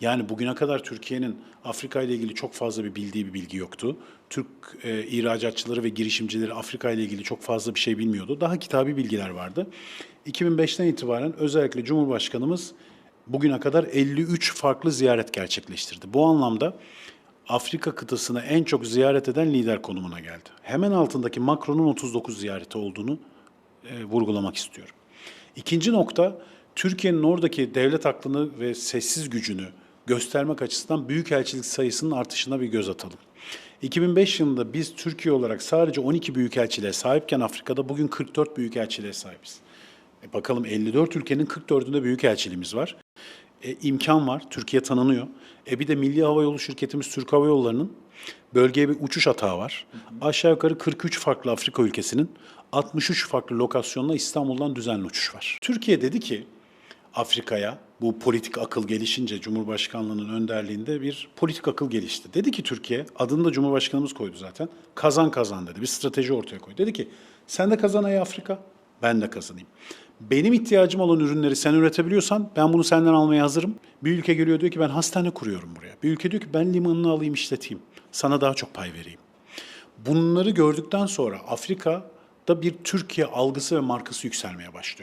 Yani bugüne kadar Türkiye'nin Afrika ile ilgili çok fazla bir bildiği bir bilgi yoktu. Türk e, ihracatçıları ve girişimcileri Afrika ile ilgili çok fazla bir şey bilmiyordu. Daha kitabi bilgiler vardı. 2005'ten itibaren özellikle Cumhurbaşkanımız bugüne kadar 53 farklı ziyaret gerçekleştirdi. Bu anlamda Afrika kıtasını en çok ziyaret eden lider konumuna geldi. Hemen altındaki Macron'un 39 ziyareti olduğunu e, vurgulamak istiyorum. İkinci nokta, Türkiye'nin oradaki devlet aklını ve sessiz gücünü göstermek açısından büyükelçilik sayısının artışına bir göz atalım. 2005 yılında biz Türkiye olarak sadece 12 büyükelçiliğe sahipken Afrika'da bugün 44 büyükelçiliğe sahibiz. E bakalım 54 ülkenin 44'ünde büyükelçiliğimiz var. E, imkan var, Türkiye tanınıyor. E bir de Milli Hava Yolu şirketimiz Türk Hava Yolları'nın bölgeye bir uçuş atağı var. Aşağı yukarı 43 farklı Afrika ülkesinin 63 farklı lokasyonla İstanbul'dan düzenli uçuş var. Türkiye dedi ki Afrika'ya bu politik akıl gelişince Cumhurbaşkanlığının önderliğinde bir politik akıl gelişti. Dedi ki Türkiye, adını da Cumhurbaşkanımız koydu zaten, kazan kazan dedi, bir strateji ortaya koydu. Dedi ki sen de kazan ey Afrika, ben de kazanayım. Benim ihtiyacım olan ürünleri sen üretebiliyorsan ben bunu senden almaya hazırım. Bir ülke geliyor diyor ki ben hastane kuruyorum buraya. Bir ülke diyor ki ben limanını alayım işleteyim. Sana daha çok pay vereyim. Bunları gördükten sonra Afrika'da bir Türkiye algısı ve markası yükselmeye başlıyor.